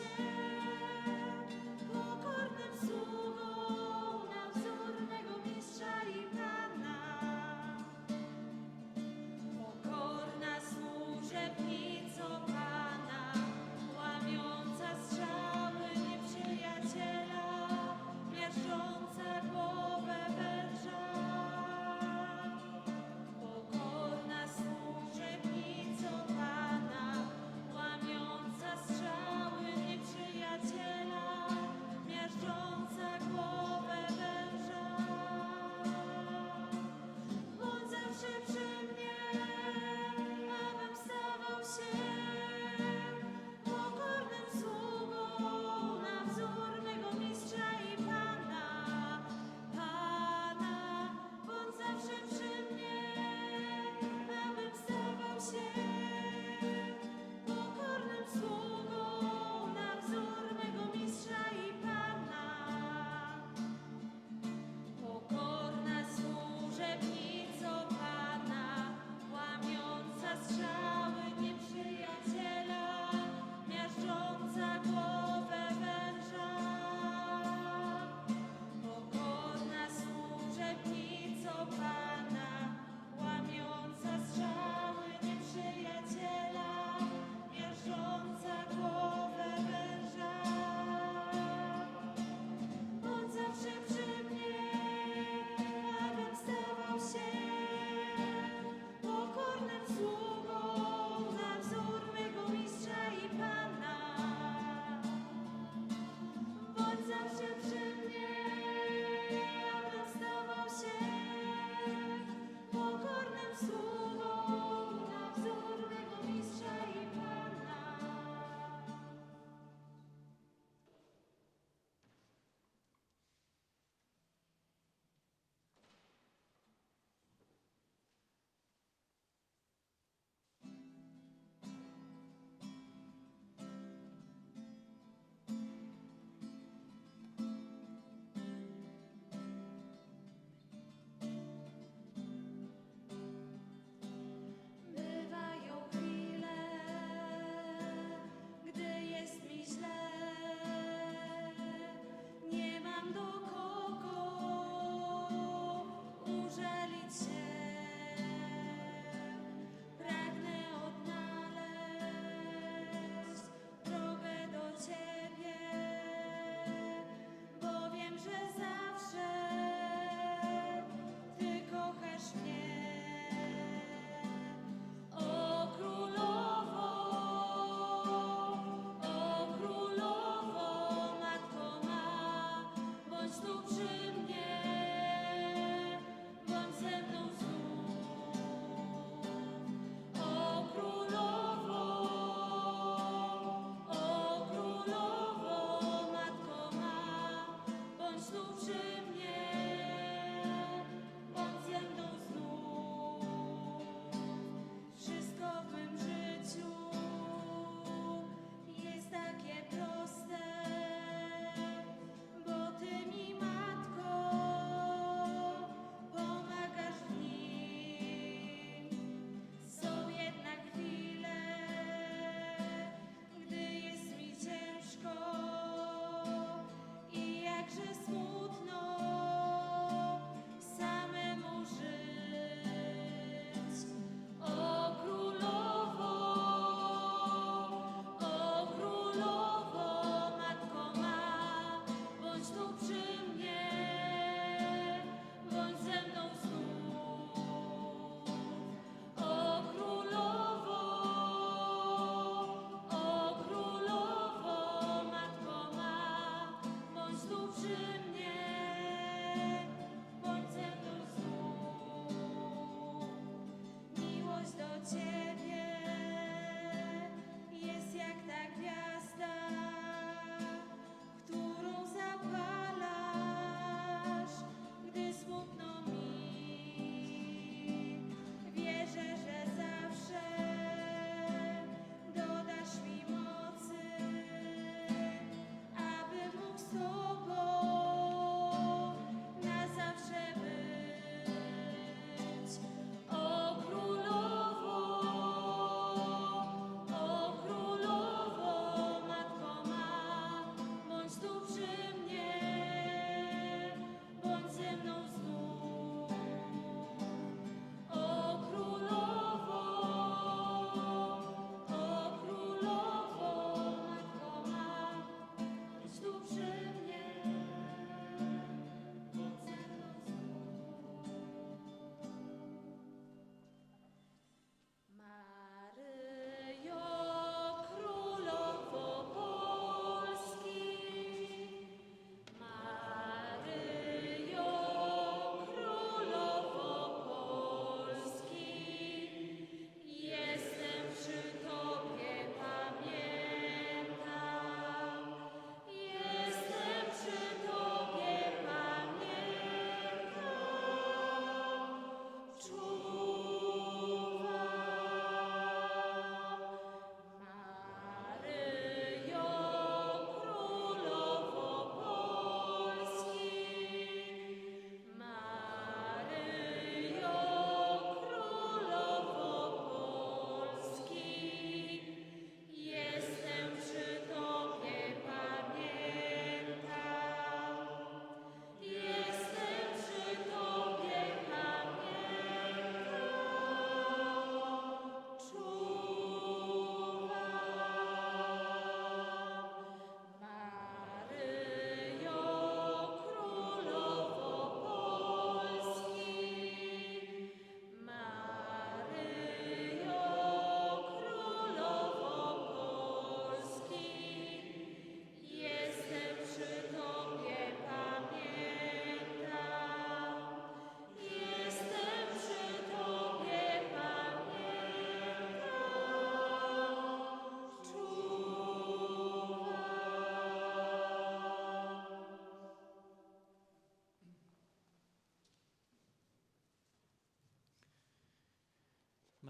się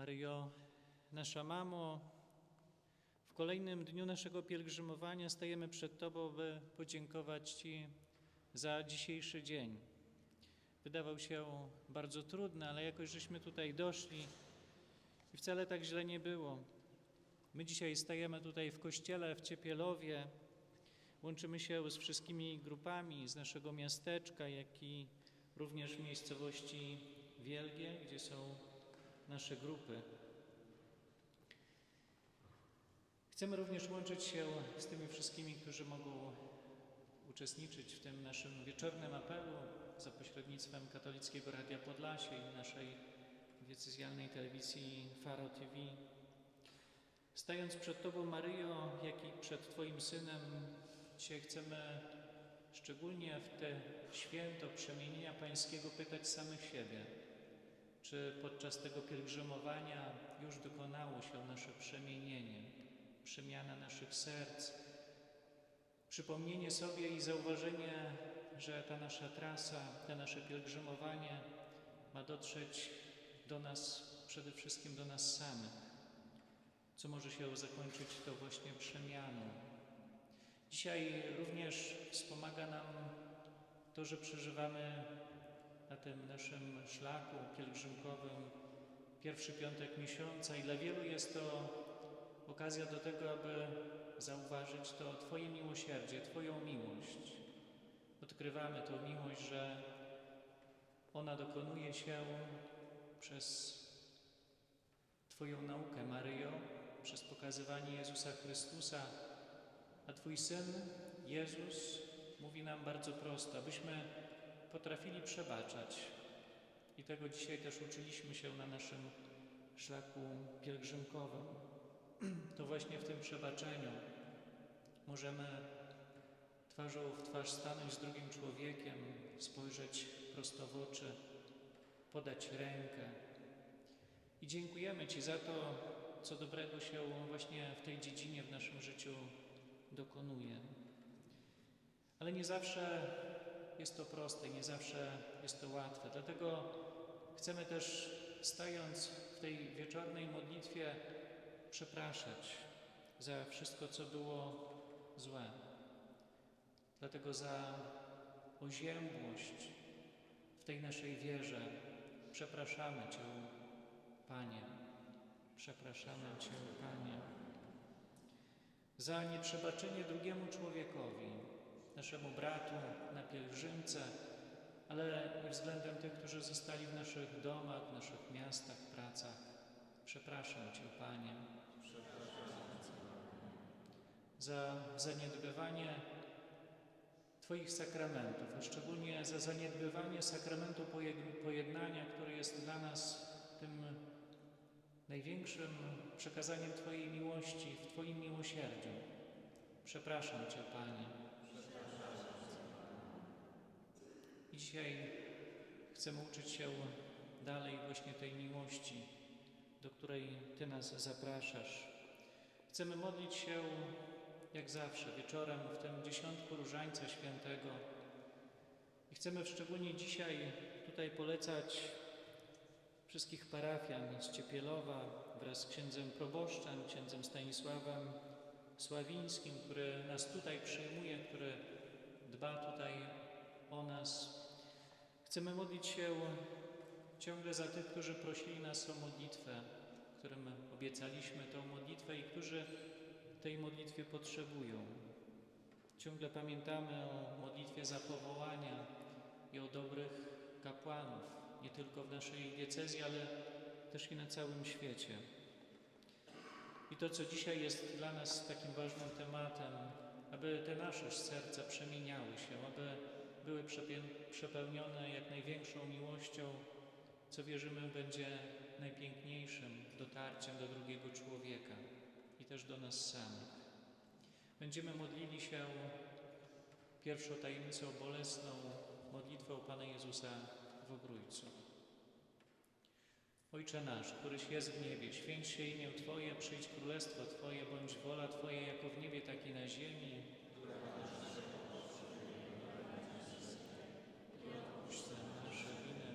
Maryjo, nasza mamo, w kolejnym dniu naszego pielgrzymowania stajemy przed Tobą, by podziękować Ci za dzisiejszy dzień. Wydawał się bardzo trudny, ale jakoś żeśmy tutaj doszli i wcale tak źle nie było. My dzisiaj stajemy tutaj w kościele w Ciepielowie, łączymy się z wszystkimi grupami z naszego miasteczka, jak i również w miejscowości Wielgie, gdzie są nasze grupy. Chcemy również łączyć się z tymi wszystkimi, którzy mogą uczestniczyć w tym naszym wieczornym apelu za pośrednictwem Katolickiego Radia Podlasie i naszej diecezjalnej telewizji Faro TV. Stając przed Tobą, Maryjo, jak i przed Twoim Synem, dzisiaj chcemy szczególnie w te święto przemienienia Pańskiego pytać samych siebie, czy podczas tego pielgrzymowania już dokonało się nasze przemienienie, przemiana naszych serc, przypomnienie sobie i zauważenie, że ta nasza trasa, to nasze pielgrzymowanie ma dotrzeć do nas, przede wszystkim do nas samych, co może się zakończyć to właśnie przemianą. Dzisiaj również wspomaga nam to, że przeżywamy na tym naszym szlaku pielgrzymkowym. Pierwszy piątek miesiąca. I dla wielu jest to okazja do tego, aby zauważyć to Twoje miłosierdzie, Twoją miłość. Odkrywamy tą miłość, że ona dokonuje się przez Twoją naukę, Maryjo, przez pokazywanie Jezusa Chrystusa, a Twój Syn, Jezus, mówi nam bardzo prosto, abyśmy potrafili przebaczać. I tego dzisiaj też uczyliśmy się na naszym szlaku pielgrzymkowym. To właśnie w tym przebaczeniu możemy twarzą w twarz stanąć z drugim człowiekiem, spojrzeć prosto w oczy, podać rękę. I dziękujemy Ci za to, co dobrego się właśnie w tej dziedzinie w naszym życiu dokonuje. Ale nie zawsze jest to proste, nie zawsze jest to łatwe. Dlatego chcemy też, stając w tej wieczornej modlitwie, przepraszać za wszystko, co było złe. Dlatego za oziębłość w tej naszej wierze przepraszamy Cię, Panie. Przepraszamy Cię, Panie. Za nieprzebaczenie drugiemu człowiekowi, naszemu bratu na pielgrzymce, ale względem tych, którzy zostali w naszych domach, w naszych miastach, pracach. Przepraszam Cię, Panie. Za zaniedbywanie Twoich sakramentów, a szczególnie za zaniedbywanie sakramentu pojed- pojednania, który jest dla nas tym największym przekazaniem Twojej miłości, w Twoim miłosierdziu. Przepraszam Cię, Panie. I dzisiaj chcemy uczyć się dalej właśnie tej miłości, do której Ty nas zapraszasz. Chcemy modlić się jak zawsze wieczorem w tym dziesiątku Różańca Świętego. I chcemy szczególnie dzisiaj tutaj polecać wszystkich parafian z Ciepielowa wraz z księdzem proboszczem, księdzem Stanisławem Sławińskim, który nas tutaj przyjmuje, który dba tutaj o nas. Chcemy modlić się ciągle za tych, którzy prosili nas o modlitwę, którym obiecaliśmy tę modlitwę i którzy tej modlitwie potrzebują. Ciągle pamiętamy o modlitwie za powołania i o dobrych kapłanów, nie tylko w naszej diecezji, ale też i na całym świecie. I to, co dzisiaj jest dla nas takim ważnym tematem, aby te nasze serca przemieniały się, były przepełnione jak największą miłością, co wierzymy będzie najpiękniejszym dotarciem do drugiego człowieka i też do nas samych. Będziemy modlili się pierwszą tajemnicą bolesną, modlitwą Pana Jezusa w Ogrójcu. Ojcze nasz, któryś jest w niebie, święć się imię Twoje, przyjdź królestwo Twoje, bądź wola Twoja jako w niebie, tak i na ziemi. Odpuść nam nasze winy,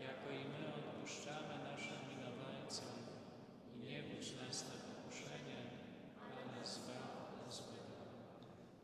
jako i my odpuszczamy naszym winowajcom.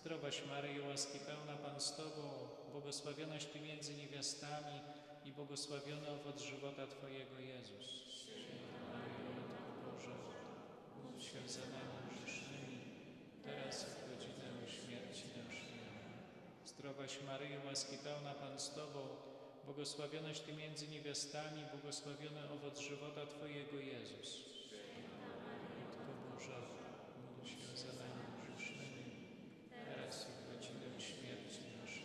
Zdrowaś Maryjo, łaski pełna Pan z Tobą, błogosławionaś Ty między niewiastami i błogosławiony owoc żywota Twojego Jezus. Święta Maryjo, Matko módl się za nami grzesznymi, teraz w godzinę śmierci naszej. Zdrowaś Maryjo, łaski pełna Pan z Tobą, błogosławionaś Ty między niewiastami, błogosławiony owoc żywota Twojego Jezus. Matko Boża, módl się za nami grzesznymi, teraz i w godzinę śmierci naszej.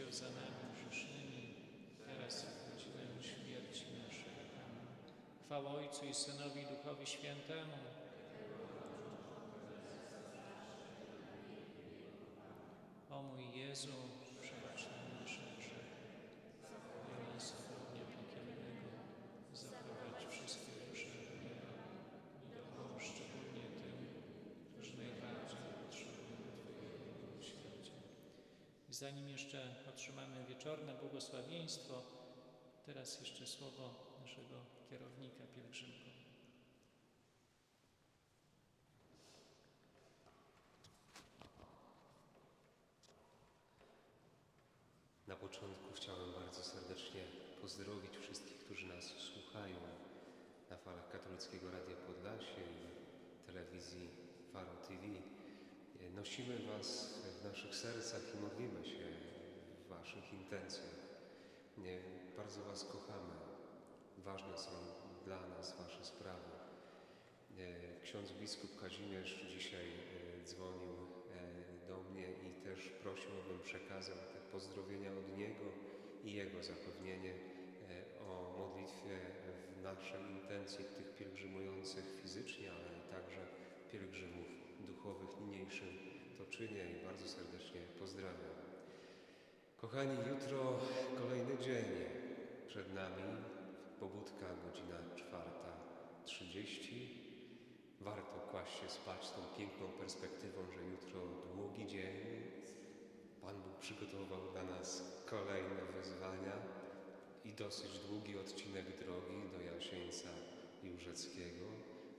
się za nami grzesznymi, teraz w godzinę śmierci naszej. Chwała Ojcu i Synowi Duchowi Świętemu. O mój Jezu, przebacz nam nasze grzechy, i nas od ognia piekielnego, zaprowadź wszystkie dusze do nieba i dopomóż szczególnie tym, którzy najbardziej potrzebują Twojego miłosierdzia. I zanim jeszcze otrzymamy wieczorne błogosławieństwo, teraz jeszcze słowo naszego kierownika pielgrzymką. Na początku chciałem bardzo serdecznie pozdrowić wszystkich, którzy nas słuchają na falach Katolickiego Radia Podlasie i telewizji Faro TV. Nosimy Was w naszych sercach i modlimy się w Waszych intencjach. Bardzo Was kochamy. Ważne są dla nas Wasze sprawy. Ksiądz biskup Kazimierz dzisiaj e, dzwonił e, do mnie i też prosił, abym przekazał te pozdrowienia od niego i jego zapewnienie e, o modlitwie w naszej intencji tych pielgrzymujących fizycznie, ale także pielgrzymów duchowych niniejszym to czynię i bardzo serdecznie pozdrawiam. Kochani, jutro kolejny dzień przed nami, pobudka godzina 4.30. Warto kłaść się spać z tą piękną perspektywą, że jutro długi dzień. Pan Bóg przygotował dla nas kolejne wyzwania i dosyć długi odcinek drogi do Jasieńca Jórzeckiego,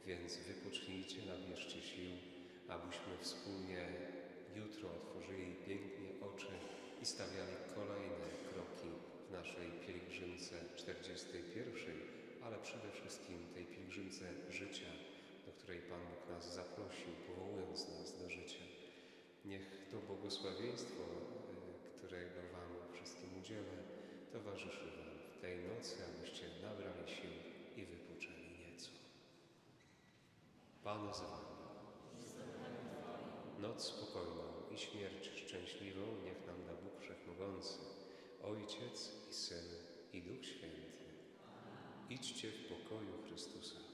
więc wypocznijcie, nabierzcie sił, abyśmy wspólnie jutro otworzyli pięknie oczy i stawiali kolejne kroki w naszej pielgrzymce 41, ale przede wszystkim tej pielgrzymce życia, do której Pan Bóg nas zaprosił, powołując nas do życia. Niech to błogosławieństwo, e, którego Wam wszystkim udzielę, towarzyszy Wam w tej nocy, abyście nabrali sił i wypoczęli nieco. Pan z wami. Noc spokojną i śmierć szczęśliwą niech nam da Bóg Wszechmogący, Ojciec i Syn i Duch Święty. Idźcie w pokoju Chrystusa.